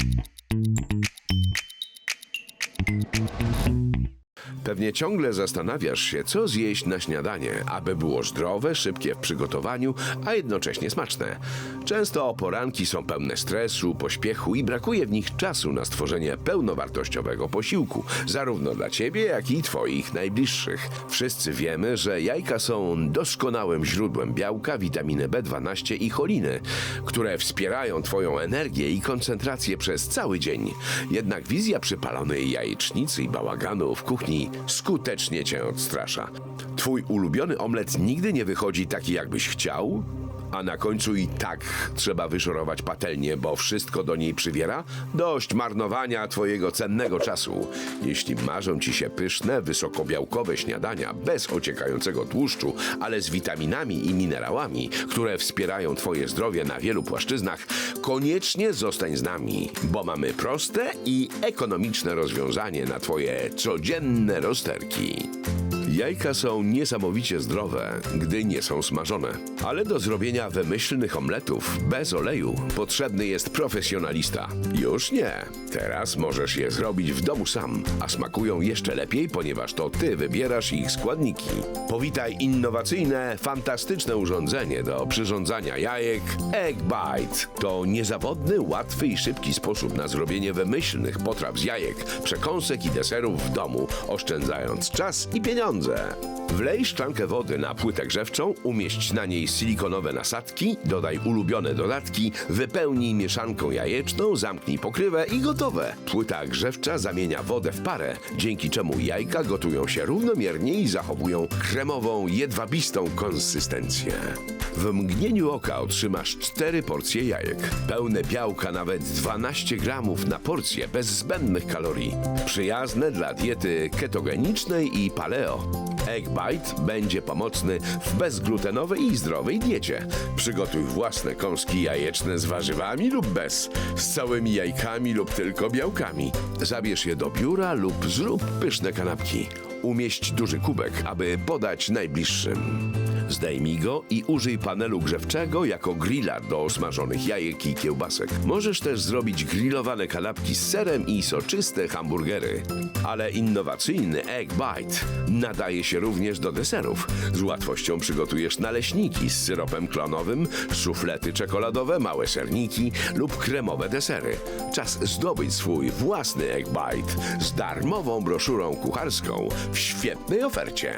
Thank you. Pewnie ciągle zastanawiasz się, co zjeść na śniadanie, aby było zdrowe, szybkie w przygotowaniu, a jednocześnie smaczne. Często poranki są pełne stresu, pośpiechu i brakuje w nich czasu na stworzenie pełnowartościowego posiłku, zarówno dla ciebie, jak i twoich najbliższych. Wszyscy wiemy, że jajka są doskonałym źródłem białka, witaminy B12 i choliny, które wspierają twoją energię i koncentrację przez cały dzień. Jednak wizja przypalonej jajecznicy i bałaganu w kuchni skutecznie cię odstrasza. Twój ulubiony omlet nigdy nie wychodzi taki, jakbyś chciał, a na końcu i tak trzeba wyszorować patelnię, bo wszystko do niej przywiera? Dość marnowania twojego cennego czasu. Jeśli marzą ci się pyszne, wysokobiałkowe śniadania bez ociekającego tłuszczu, ale z witaminami i minerałami, które wspierają twoje zdrowie na wielu płaszczyznach, koniecznie zostań z nami, bo mamy proste i ekonomiczne rozwiązanie na twoje codzienne rozterki. Jajka są niesamowicie zdrowe, gdy nie są smażone. Ale do zrobienia wymyślnych omletów bez oleju potrzebny jest profesjonalista. Już nie. Teraz możesz je zrobić w domu sam, a smakują jeszcze lepiej, ponieważ to ty wybierasz ich składniki. Powitaj innowacyjne, fantastyczne urządzenie do przyrządzania jajek Egg Bite. To niezawodny, łatwy i szybki sposób na zrobienie wymyślnych potraw z jajek, przekąsek i deserów w domu, oszczędzając czas i pieniądze. that. Wlej szklankę wody na płytę grzewczą, umieść na niej silikonowe nasadki, dodaj ulubione dodatki, wypełnij mieszanką jajeczną, zamknij pokrywę i gotowe. Płyta grzewcza zamienia wodę w parę, dzięki czemu jajka gotują się równomiernie i zachowują kremową, jedwabistą konsystencję. W mgnieniu oka otrzymasz cztery porcje jajek. Pełne białka nawet 12 gramów na porcję bez zbędnych kalorii. Przyjazne dla diety ketogenicznej i paleo. Egg Bite będzie pomocny w bezglutenowej i zdrowej diecie. Przygotuj własne kąski jajeczne z warzywami lub bez, z całymi jajkami lub tylko białkami. Zabierz je do biura lub zrób pyszne kanapki. Umieść duży kubek, aby podać najbliższym. Zdejmij go i użyj panelu grzewczego jako grilla do smażonych jajek i kiełbasek. Możesz też zrobić grillowane kanapki z serem i soczyste hamburgery. Ale innowacyjny Egg Bite nadaje się również do deserów. Z łatwością przygotujesz naleśniki z syropem klonowym, szuflety czekoladowe, małe serniki lub kremowe desery. Czas zdobyć swój własny Egg Bite z darmową broszurą kucharską w świetnej ofercie.